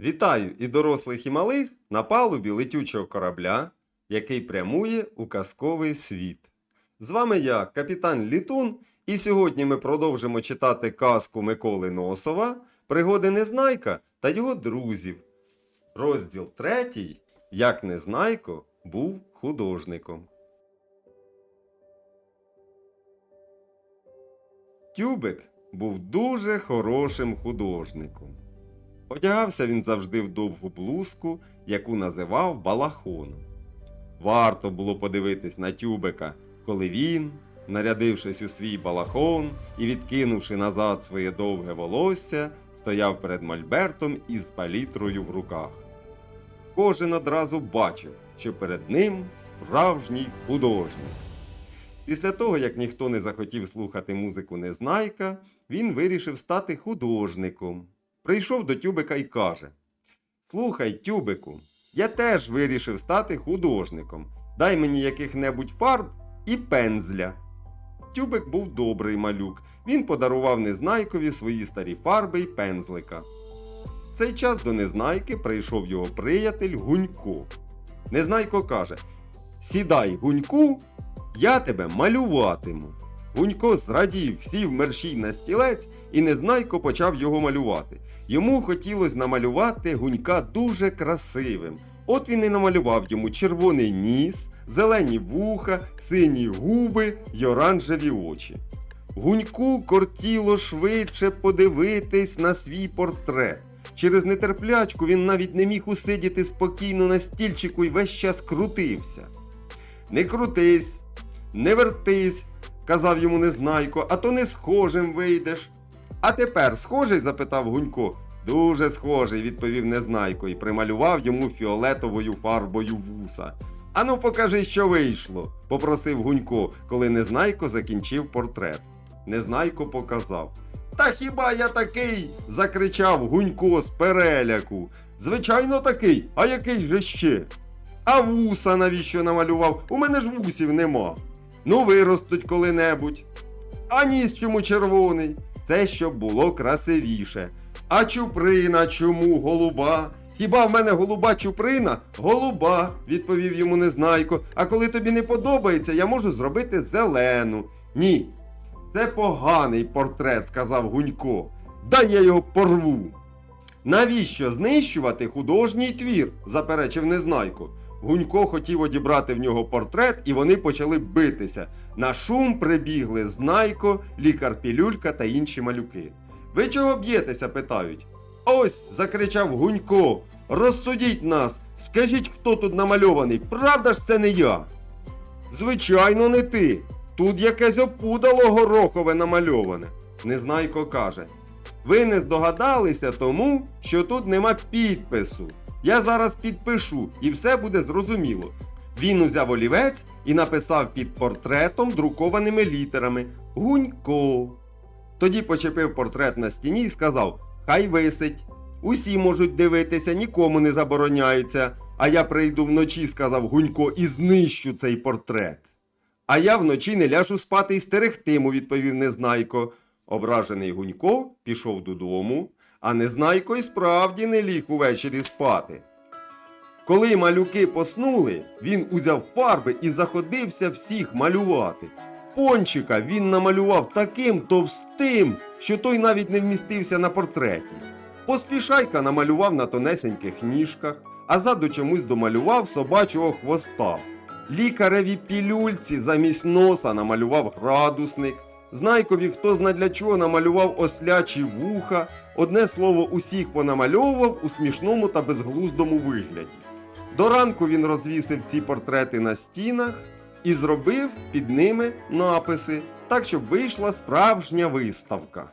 Вітаю і дорослих, і малих на палубі летючого корабля, який прямує у казковий світ. З вами я, капітан Літун, і сьогодні ми продовжимо читати казку Миколи Носова, пригоди Незнайка та його друзів. Розділ третій Як Незнайко був художником. Тюбик був дуже хорошим художником. Одягався він завжди в довгу блузку, яку називав балахоном. Варто було подивитись на тюбика, коли він, нарядившись у свій балахон і відкинувши назад своє довге волосся, стояв перед мольбертом із палітрою в руках. Кожен одразу бачив, що перед ним справжній художник. Після того, як ніхто не захотів слухати музику Незнайка, він вирішив стати художником. Прийшов до Тюбика і каже: Слухай, Тюбику, я теж вирішив стати художником. Дай мені яких-небудь фарб і пензля. Тюбик був добрий малюк. Він подарував Незнайкові свої старі фарби й пензлика. В цей час до Незнайки прийшов його приятель Гунько. Незнайко каже: Сідай, Гуньку, я тебе малюватиму. Гунько зрадів, сів мерщій на стілець, і Незнайко почав його малювати. Йому хотілося намалювати гунька дуже красивим. От він і намалював йому червоний ніс, зелені вуха, сині губи й оранжеві очі. Гуньку кортіло швидше подивитись на свій портрет. Через нетерплячку він навіть не міг усидіти спокійно на стільчику і весь час крутився. Не крутись, не вертись, казав йому Незнайко, а то не схожим вийдеш. А тепер схожий? запитав Гунько. Дуже схожий, відповів Незнайко і прималював йому фіолетовою фарбою вуса. Ану, покажи, що вийшло, попросив Гунько, коли Незнайко закінчив портрет. Незнайко показав. Та хіба я такий? закричав Гунько з переляку. Звичайно, такий, а який же ще? А вуса навіщо намалював? У мене ж вусів нема. Ну, виростуть коли-небудь. А ніс чому червоний? Це щоб було красивіше. А чуприна чому голуба? Хіба в мене голуба чуприна? Голуба, відповів йому Незнайко. А коли тобі не подобається, я можу зробити зелену. Ні. Це поганий портрет, сказав Гунько. Дай я його порву. Навіщо знищувати художній твір? заперечив Незнайко. Гунько хотів одібрати в нього портрет, і вони почали битися. На шум прибігли Знайко, лікар Пілюлька та інші малюки. Ви чого б'єтеся? питають. Ось. закричав Гунько. Розсудіть нас, скажіть, хто тут намальований, правда ж це не я? Звичайно, не ти. Тут якесь опудало горохове намальоване. Незнайко каже. Ви не здогадалися тому, що тут нема підпису. Я зараз підпишу, і все буде зрозуміло. Він узяв олівець і написав під портретом друкованими літерами Гунько. Тоді почепив портрет на стіні і сказав: Хай висить. Усі можуть дивитися, нікому не забороняється. А я прийду вночі, сказав Гунько, і знищу цей портрет. А я вночі не ляжу спати і стерегтиму, відповів Незнайко. Ображений Гунько пішов додому, а Незнайко й справді не ліг увечері спати. Коли малюки поснули, він узяв фарби і заходився всіх малювати. Пончика він намалював таким товстим, що той навіть не вмістився на портреті. Поспішайка намалював на тонесеньких ніжках, а ззаду чомусь домалював собачого хвоста. Лікареві пілюльці замість носа намалював градусник. Знайкові хто зна для чого намалював ослячі вуха, одне слово, усіх понамальовував у смішному та безглуздому вигляді. До ранку він розвісив ці портрети на стінах і зробив під ними написи, так щоб вийшла справжня виставка.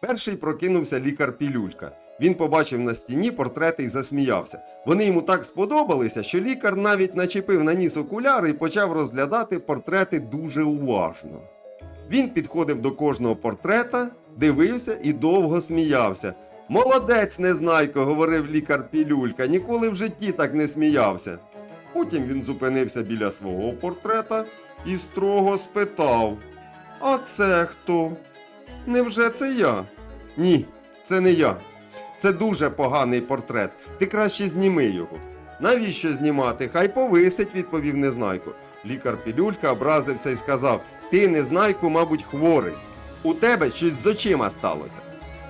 Перший прокинувся лікар Пілюлька. Він побачив на стіні портрети і засміявся. Вони йому так сподобалися, що лікар навіть начепив на ніс окуляри і почав розглядати портрети дуже уважно. Він підходив до кожного портрета, дивився і довго сміявся. Молодець, незнайко, говорив лікар Пілюлька, ніколи в житті так не сміявся. Потім він зупинився біля свого портрета і строго спитав: А це хто? Невже це я? Ні, це не я. Це дуже поганий портрет. Ти краще зніми його. Навіщо знімати? Хай повисить, відповів Незнайко. Лікар Пілюлька образився і сказав: Ти, Незнайку, мабуть, хворий. У тебе щось з очима сталося.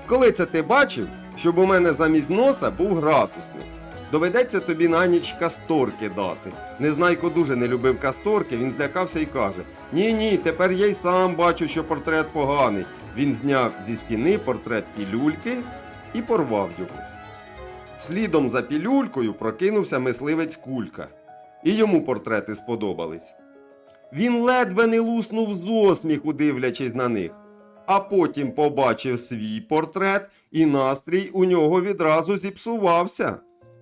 Коли це ти бачив, щоб у мене замість носа був градусник? Доведеться тобі на ніч касторки дати. Незнайко дуже не любив касторки, він злякався і каже: Ні, ні, тепер я й сам бачу, що портрет поганий. Він зняв зі стіни портрет пілюльки і порвав його. Слідом за пілюлькою прокинувся мисливець кулька. І йому портрети сподобались. Він ледве не луснув з осміху, дивлячись на них. А потім побачив свій портрет, і настрій у нього відразу зіпсувався.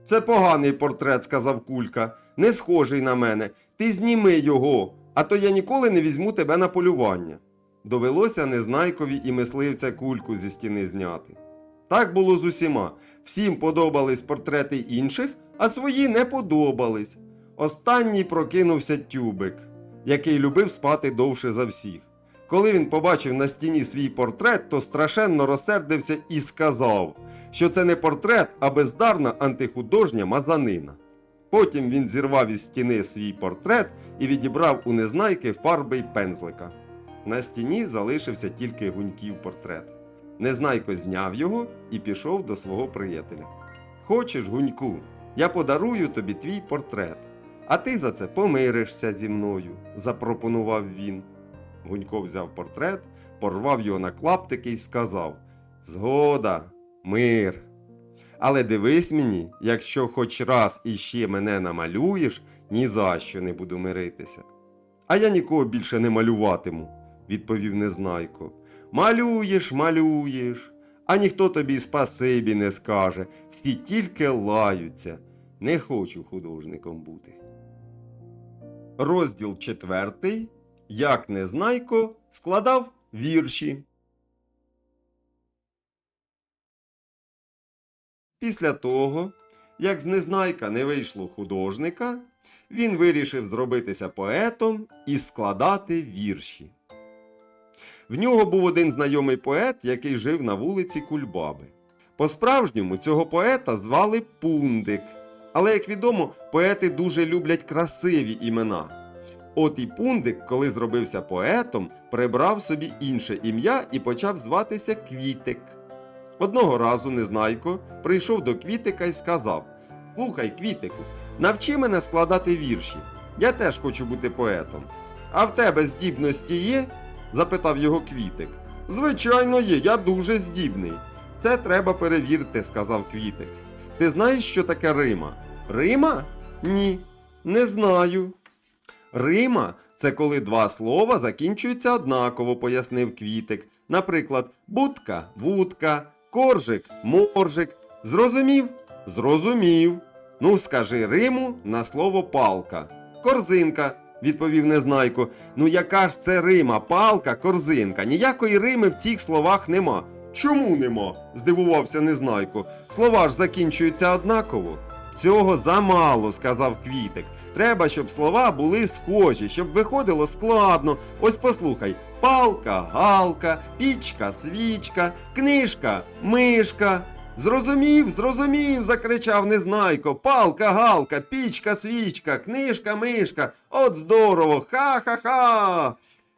Це поганий портрет, сказав кулька, не схожий на мене. Ти зніми його, а то я ніколи не візьму тебе на полювання. Довелося незнайкові і мисливця кульку зі стіни зняти. Так було з усіма. Всім подобались портрети інших, а свої не подобались. Останній прокинувся тюбик, який любив спати довше за всіх. Коли він побачив на стіні свій портрет, то страшенно розсердився і сказав, що це не портрет, а бездарна антихудожня мазанина. Потім він зірвав із стіни свій портрет і відібрав у незнайки фарби й пензлика. На стіні залишився тільки гуньків портрет. Незнайко зняв його і пішов до свого приятеля. Хочеш, гуньку, я подарую тобі твій портрет, а ти за це помиришся зі мною, запропонував він. Гунько взяв портрет, порвав його на клаптики і сказав: Згода, мир. Але дивись мені, якщо хоч раз іще мене намалюєш, ні за що не буду миритися. А я нікого більше не малюватиму, відповів Незнайко. Малюєш, малюєш, а ніхто тобі спасибі не скаже, всі тільки лаються. Не хочу художником бути. Розділ четвертий. Як Незнайко складав вірші. Після того, як з Незнайка не вийшло художника, він вирішив зробитися поетом і складати вірші. В нього був один знайомий поет, який жив на вулиці Кульбаби. По-справжньому цього поета звали Пундик. Але, як відомо, поети дуже люблять красиві імена. От і Пундик, коли зробився поетом, прибрав собі інше ім'я і почав зватися Квітик. Одного разу Незнайко прийшов до Квітика і сказав: Слухай, Квітику, навчи мене складати вірші. Я теж хочу бути поетом. А в тебе здібності є? запитав його Квітик. Звичайно, є, я дуже здібний. Це треба перевірити, сказав Квітик. Ти знаєш, що таке Рима? Рима? Ні, не знаю. Рима це коли два слова закінчуються однаково, пояснив Квітик. Наприклад, будка вудка, коржик моржик. Зрозумів? Зрозумів. Ну, скажи Риму на слово палка. Корзинка, відповів Незнайко. Ну яка ж це Рима, палка, корзинка? Ніякої Рими в цих словах нема. Чому нема? здивувався Незнайко. Слова ж закінчуються однаково. Цього замало, сказав Квітик. Треба, щоб слова були схожі, щоб виходило складно. Ось послухай: палка, галка, пічка, свічка, книжка, мишка. Зрозумів, зрозумів, закричав Незнайко. Палка, галка, пічка, свічка, книжка, мишка. От здорово! Ха-ха-ха.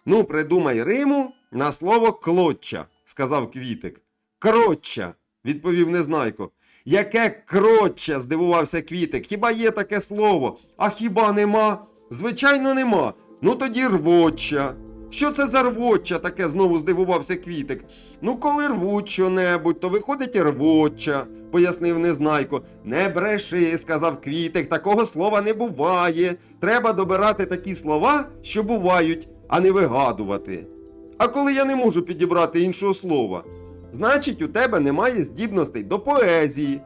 Ну, придумай Риму на слово клоччя, сказав Квітик. Кротча, відповів Незнайко. Яке кротче, здивувався Квітик. Хіба є таке слово? А хіба нема? Звичайно, нема. Ну тоді рвоча. Що це за рвоча таке? знову здивувався Квітик. Ну, коли рвуть що-небудь, то виходить рвоча, пояснив Незнайко. Не бреши, сказав Квітик, такого слова не буває. Треба добирати такі слова, що бувають, а не вигадувати. А коли я не можу підібрати іншого слова, значить, у тебе немає здібностей до поезії.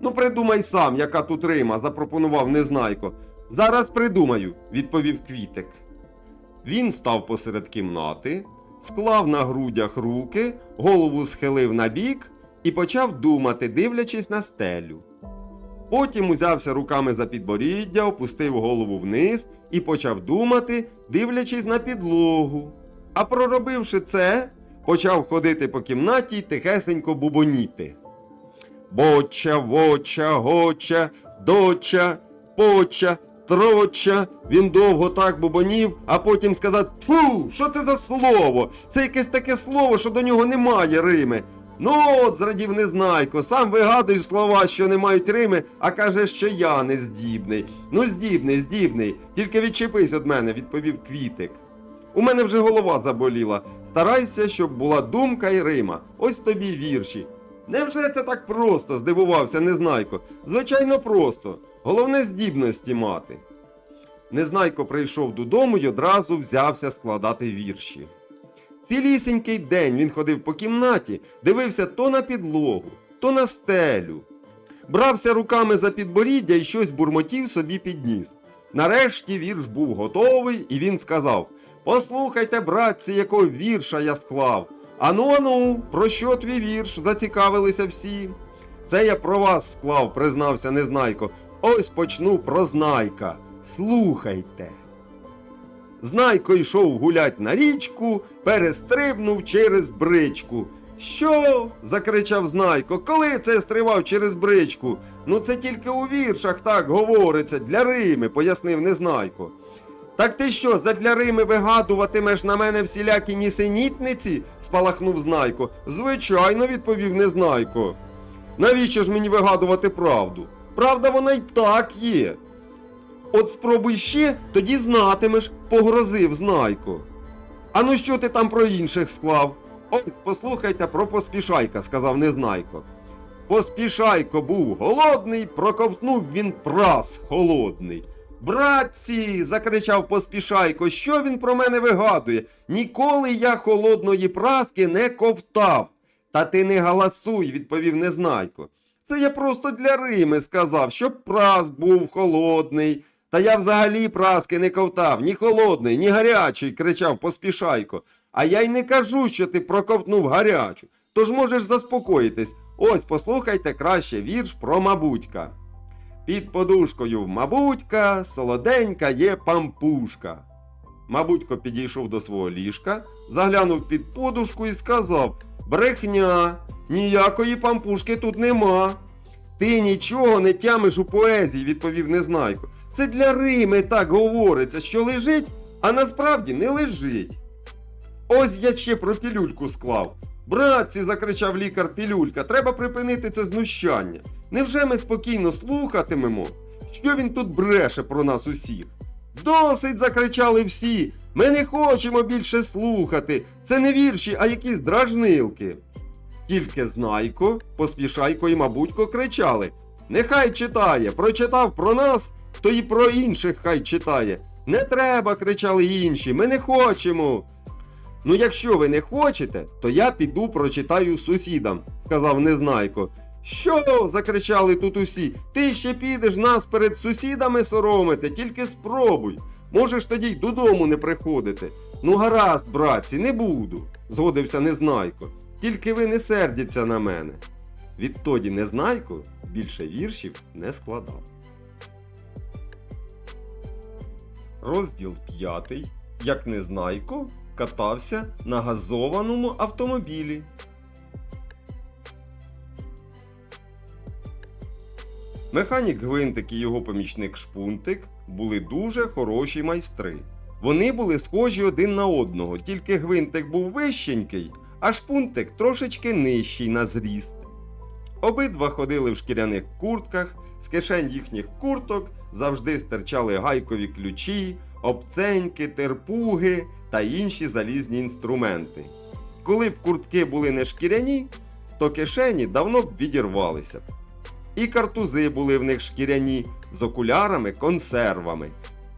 Ну, придумай сам, яка тут Рима, запропонував Незнайко. Зараз придумаю, відповів Квітик. Він став посеред кімнати, склав на грудях руки, голову схилив на бік і почав думати, дивлячись на стелю. Потім узявся руками за підборіддя, опустив голову вниз і почав думати, дивлячись на підлогу. А проробивши це, почав ходити по кімнаті й тихесенько бубоніти. Боча, воча, гоча, доча, поча, троча. Він довго так бубонів, а потім сказав: Фу, що це за слово? Це якесь таке слово, що до нього немає Рими. Ну от, зрадів Незнайко, сам вигадуєш слова, що не мають Рими, а каже, що я не здібний. Ну, здібний, здібний. Тільки відчепись від мене, відповів квітик. У мене вже голова заболіла. Старайся, щоб була думка і Рима. Ось тобі вірші. Невже це так просто? здивувався Незнайко. Звичайно, просто. Головне здібності мати. Незнайко прийшов додому й одразу взявся складати вірші. Цілісінький день він ходив по кімнаті, дивився то на підлогу, то на стелю. Брався руками за підборіддя і щось бурмотів собі підніс. Нарешті вірш був готовий, і він сказав: Послухайте, братці, якого вірша я склав. Ану, ану, про що твій вірш? зацікавилися всі. Це я про вас склав, признався Незнайко. Ось почну про знайка. Слухайте. Знайко йшов гулять на річку, перестрибнув через бричку. Що? закричав Знайко. Коли це стривав через бричку? Ну це тільки у віршах так говориться, для Рими, пояснив Незнайко. Так ти що, задля Рими вигадуватимеш на мене всілякі нісенітниці? спалахнув Знайко. Звичайно, відповів Незнайко. Навіщо ж мені вигадувати правду? Правда, вона й так є. От спробуй ще, тоді знатимеш, погрозив Знайко. А ну що ти там про інших склав? Ось послухайте про поспішайка, сказав Незнайко. Поспішайко був голодний, проковтнув він прас холодний. Братці, закричав поспішайко, що він про мене вигадує? Ніколи я холодної праски не ковтав. Та ти не галасуй, відповів Незнайко. Це я просто для Рими сказав, щоб прас був холодний. Та я взагалі праски не ковтав, ні холодний, ні гарячий, кричав поспішайко. А я й не кажу, що ти проковтнув гарячу. Тож можеш заспокоїтись. Ось послухайте краще вірш про мабутька. Під подушкою в мабутька, солоденька є пампушка. Мабутько підійшов до свого ліжка, заглянув під подушку і сказав: Брехня, ніякої пампушки тут нема. Ти нічого не тямиш у поезії, відповів Незнайко. Це для Рими так говориться, що лежить, а насправді не лежить. Ось я ще про пілюльку склав. Братці, закричав лікар Пілюлька, треба припинити це знущання. Невже ми спокійно слухатимемо? Що він тут бреше про нас усіх? Досить, закричали всі. Ми не хочемо більше слухати. Це не вірші, а якісь дражнилки. Тільки знайко, поспішайко і мабутько кричали. Нехай читає, прочитав про нас, то і про інших хай читає. Не треба, кричали інші, ми не хочемо. Ну, якщо ви не хочете, то я піду прочитаю сусідам, сказав Незнайко. Що? закричали тут усі. Ти ще підеш нас перед сусідами соромити, тільки спробуй. Можеш тоді й додому не приходити. Ну, гаразд, братці, не буду, згодився Незнайко. Тільки ви не сердіться на мене. Відтоді Незнайко більше віршів не складав. Розділ п'ятий. Як Незнайко катався на газованому автомобілі. Механік Гвинтик і його помічник Шпунтик були дуже хороші майстри. Вони були схожі один на одного, тільки Гвинтик був вищенький, а Шпунтик трошечки нижчий на зріст. Обидва ходили в шкіряних куртках, з кишень їхніх курток завжди стирчали гайкові ключі, обценьки, терпуги та інші залізні інструменти. Коли б куртки були не шкіряні, то кишені давно б відірвалися б. І картузи були в них шкіряні з окулярами консервами.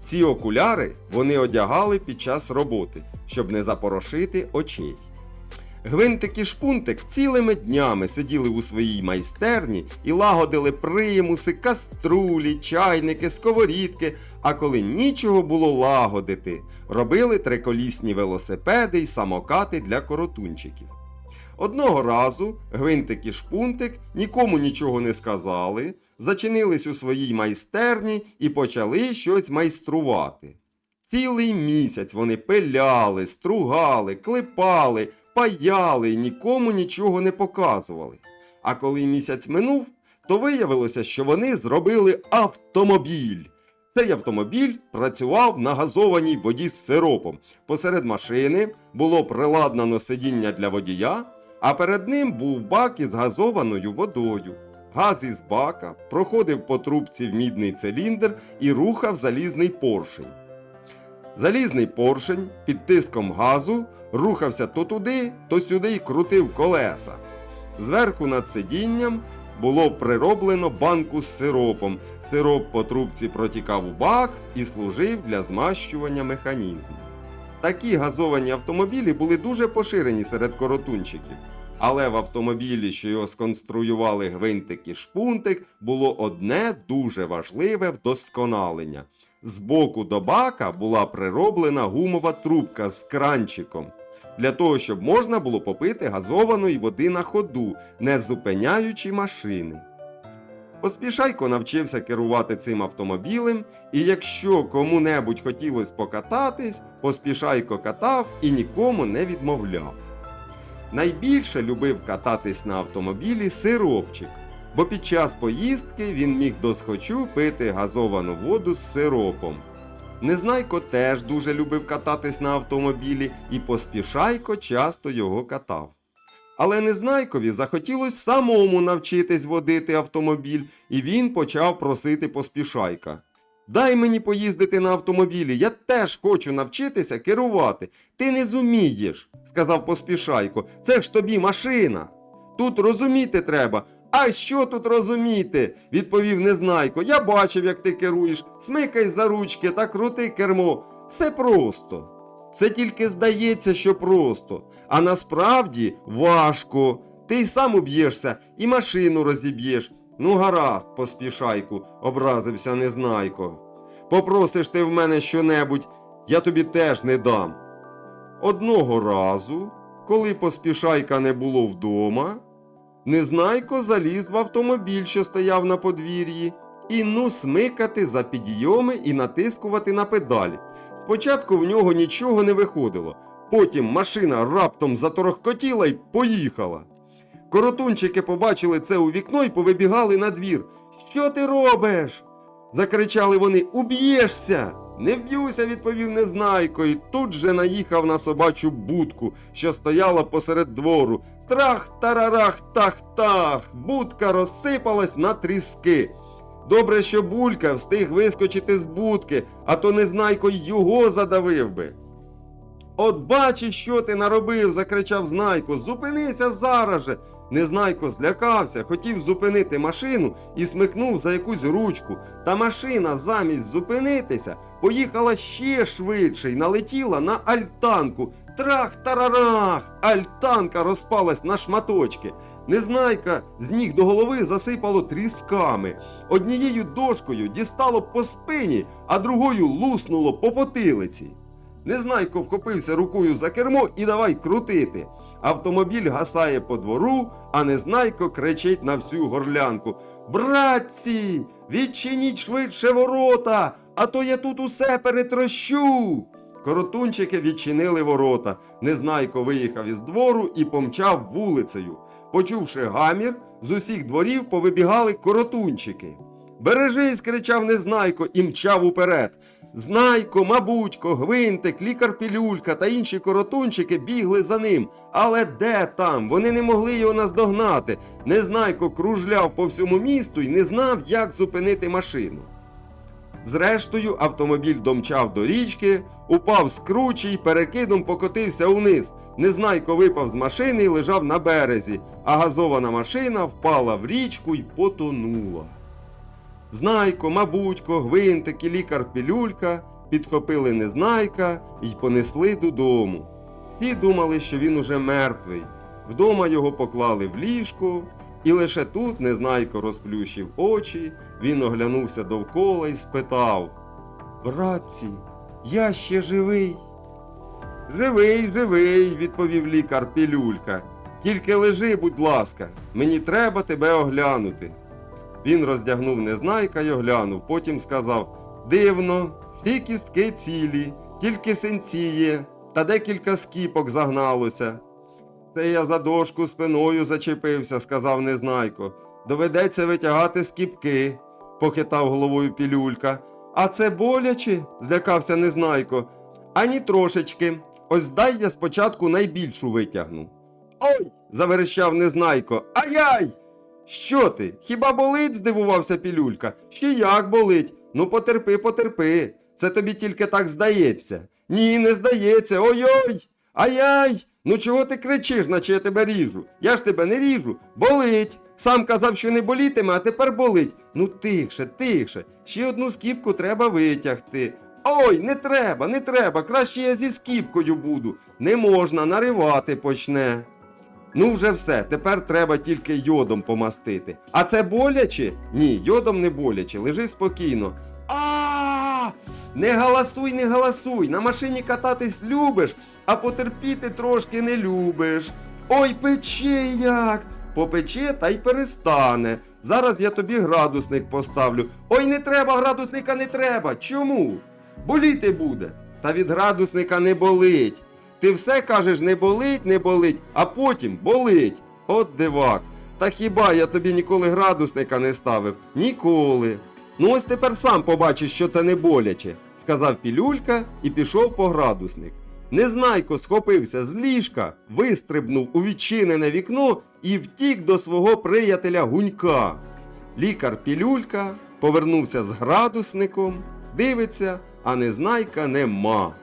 Ці окуляри вони одягали під час роботи, щоб не запорошити очей. Гвинтик і шпунтик цілими днями сиділи у своїй майстерні і лагодили примуси, каструлі, чайники, сковорідки. А коли нічого було лагодити, робили триколісні велосипеди й самокати для коротунчиків. Одного разу Гвинтик і Шпунтик нікому нічого не сказали, зачинились у своїй майстерні і почали щось майструвати. Цілий місяць вони пиляли, стругали, клепали, паяли і нікому нічого не показували. А коли місяць минув, то виявилося, що вони зробили автомобіль. Цей автомобіль працював на газованій воді з сиропом. Посеред машини було приладнано сидіння для водія, а перед ним був бак із газованою водою. Газ із бака проходив по трубці в мідний циліндр і рухав залізний поршень. Залізний поршень під тиском газу рухався то туди, то сюди й крутив колеса. Зверху над сидінням було прироблено банку з сиропом. Сироп по трубці протікав у бак і служив для змащування механізму. Такі газовані автомобілі були дуже поширені серед коротунчиків. Але в автомобілі, що його сконструювали гвинтик і шпунтик, було одне дуже важливе вдосконалення. Збоку до бака була прироблена гумова трубка з кранчиком для того, щоб можна було попити газованої води на ходу, не зупиняючи машини. Поспішайко навчився керувати цим автомобілем, і якщо кому-небудь хотілося покататись, поспішайко катав і нікому не відмовляв. Найбільше любив кататись на автомобілі сиропчик, бо під час поїздки він міг досхочу пити газовану воду з сиропом. Незнайко теж дуже любив кататись на автомобілі і поспішайко часто його катав. Але Незнайкові захотілось самому навчитись водити автомобіль, і він почав просити поспішайка. Дай мені поїздити на автомобілі, я теж хочу навчитися керувати. Ти не зумієш, сказав поспішайко. Це ж тобі машина. Тут розуміти треба. А що тут розуміти? відповів Незнайко. Я бачив, як ти керуєш. Смикай за ручки та крути кермо. Все просто. Це тільки здається, що просто, а насправді важко. Ти й сам уб'єшся і машину розіб'єш. Ну, гаразд, поспішайку, образився Незнайко. Попросиш ти в мене щонебудь, я тобі теж не дам. Одного разу, коли поспішайка не було вдома, Незнайко заліз в автомобіль, що стояв на подвір'ї, і ну смикати за підйоми і натискувати на педалі. Спочатку в нього нічого не виходило, потім машина раптом заторохкотіла й поїхала. Коротунчики побачили це у вікно і повибігали на двір. Що ти робиш? Закричали вони Уб'єшся! Не вб'юся, відповів Незнайко, і тут же наїхав на собачу будку, що стояла посеред двору. Трах тарарах тах тах. Будка розсипалась на тріски. Добре, що булька встиг вискочити з будки, а то Незнайко його задавив би. От бачиш, що ти наробив, закричав Знайко. Зупинися зараз же. Незнайко злякався, хотів зупинити машину і смикнув за якусь ручку. Та машина замість зупинитися поїхала ще швидше й налетіла на альтанку. Трах-тарарах! Альтанка розпалась на шматочки. Незнайка з ніг до голови засипало трісками. Однією дошкою дістало по спині, а другою луснуло по потилиці. Незнайко вхопився рукою за кермо і давай крутити. Автомобіль гасає по двору, а Незнайко кричить на всю горлянку: Братці, відчиніть швидше ворота, а то я тут усе перетрощу. Коротунчики відчинили ворота. Незнайко виїхав із двору і помчав вулицею. Почувши гамір, з усіх дворів повибігали коротунчики. Бережись, кричав Незнайко і мчав уперед. Знайко, мабутько, гвинтик, лікар Пілюлька та інші коротунчики бігли за ним. Але де там? Вони не могли його наздогнати. Незнайко кружляв по всьому місту і не знав, як зупинити машину. Зрештою, автомобіль домчав до річки, упав з кручі й перекидом покотився униз. Незнайко випав з машини і лежав на березі, а газована машина впала в річку й потонула. Знайко, мабутько, гвинтик і лікар Пілюлька підхопили Незнайка й понесли додому. Всі думали, що він уже мертвий. Вдома його поклали в ліжко, і лише тут Незнайко розплющив очі, він оглянувся довкола і спитав: Братці, я ще живий. Живий, живий, відповів лікар Пілюлька. Тільки лежи, будь ласка, мені треба тебе оглянути. Він роздягнув незнайка й оглянув, потім сказав: Дивно, всі кістки цілі, тільки синці є, та декілька скіпок загналося. Це я за дошку спиною зачепився, сказав Незнайко. Доведеться витягати скіпки, похитав головою пілюлька. А це боляче? злякався Незнайко. Ані трошечки. Ось дай я спочатку найбільшу витягну. Ой! заверещав Незнайко. Ай-яй! Що ти? Хіба болить? здивувався пілюлька. Ще як болить? Ну потерпи, потерпи. Це тобі тільки так здається. Ні, не здається. Ой-ой! Ай-яй! Ну чого ти кричиш, наче я тебе ріжу? Я ж тебе не ріжу. Болить. Сам казав, що не болітиме, а тепер болить. Ну тихше, тихше. Ще одну скіпку треба витягти. Ой, не треба, не треба. Краще я зі скіпкою буду. Не можна, наривати почне. Ну, вже все, тепер треба тільки йодом помастити. А це боляче? Ні, йодом не боляче, лежи спокійно. Не галасуй, не галасуй. На машині кататись любиш, а потерпіти трошки не любиш. Ой, пече як! Попече та й перестане. Зараз я тобі градусник поставлю. Ой, не треба, градусника не треба. Чому? Боліти буде. Та від градусника не болить. Ти все кажеш, не болить, не болить, а потім болить. От дивак. Та хіба я тобі ніколи градусника не ставив? Ніколи. Ну ось тепер сам побачиш, що це не боляче, сказав пілюлька і пішов по градусник. Незнайко схопився з ліжка, вистрибнув у відчинене вікно і втік до свого приятеля гунька. Лікар пілюлька повернувся з градусником, дивиться, а незнайка нема.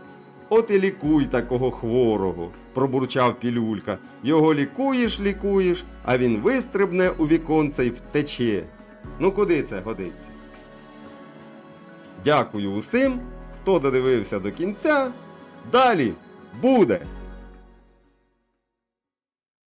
От і лікуй такого хворого, пробурчав пілюлька. Його лікуєш, лікуєш, а він вистрибне у віконце й втече. Ну куди це годиться? Дякую усім, хто додивився до кінця. Далі буде!